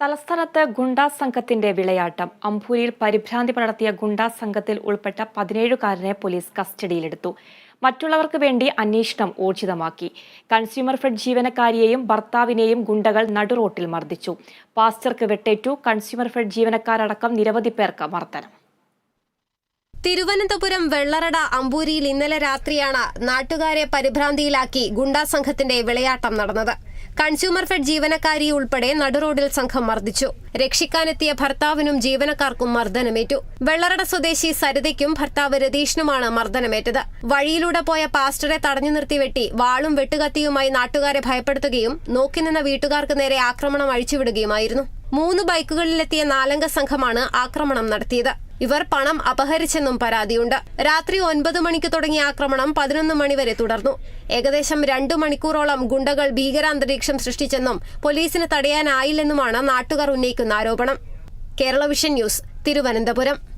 തലസ്ഥാനത്ത് ഗുണ്ടാ സംഘത്തിന്റെ വിളയാട്ടം. അമ്പൂരിയിൽ പരിഭ്രാന്തി പടർത്തിയ ഗുണ്ടാ സംഘത്തിൽ ഉൾപ്പെട്ട പതിനേഴുകാരനെ പോലീസ് കസ്റ്റഡിയിലെടുത്തു. മറ്റുള്ളവർക്ക് വേണ്ടി അന്വേഷണം ഊർജിതമാക്കി. കൺസ്യൂമർ ഫെഡ് ജീവനക്കാരിയെയും ഭർത്താവിനെയും ഗുണ്ടകൾ നടുറോട്ടിൽ മർദ്ദിച്ചു. പാസ്റ്റർക്ക് വെട്ടേറ്റു. കൺസ്യൂമർ ഫെഡ് ജീവനക്കാരടക്കം നിരവധി പേർക്ക് മർദ്ദനം. തിരുവനന്തപുരം വെള്ളറട അമ്പൂരിയിൽ ഇന്നലെ രാത്രിയാണ് നാട്ടുകാരെ പരിഭ്രാന്തിയിലാക്കി ഗുണ്ടാ സംഘത്തിന്റെ വിളയാട്ടം നടന്നത്. കൺസ്യൂമർ ഫെഡ് ജീവനക്കാരി ഉൾപ്പെടെ നടുറോഡിൽ സംഘം മർദ്ദിച്ചു. രക്ഷിക്കാനെത്തിയ ഭർത്താവിനും ജീവനക്കാർക്കും മർദ്ദനമേറ്റു. വെള്ളറട സ്വദേശി സരിതയ്ക്കും ഭർത്താവ് രതീഷിനുമാണ് മർദ്ദനമേറ്റത്. വഴിയിലൂടെ പോയ പാസ്റ്ററെ തടഞ്ഞു നിർത്തി വെട്ടി വാളും വെട്ടുകത്തിയുമായി നാട്ടുകാരെ ഭയപ്പെടുത്തുകയും നോക്കി നിന്ന വീട്ടുകാർക്ക് നേരെ ആക്രമണം അഴിച്ചുവിടുകയുമായിരുന്നു. മൂന്ന് ബൈക്കുകളിലെത്തിയ നാലംഗ സംഘമാണ് ആക്രമണം നടത്തിയത്. ഇവർ പണം അപഹരിച്ചെന്നും പരാതിയുണ്ട്. രാത്രി ഒൻപത് മണിക്ക് തുടങ്ങിയ ആക്രമണം പതിനൊന്ന് മണിവരെ തുടർന്നു. ഏകദേശം രണ്ടു മണിക്കൂറോളം ഗുണ്ടകൾ ഭീകരാന്തരീക്ഷം സൃഷ്ടിച്ചെന്നും പോലീസിന് തടയാനായില്ലെന്നുമാണ് നാട്ടുകാർ ഉന്നയിക്കുന്ന ആരോപണം. Kerala vision news Thiruvananthapuram.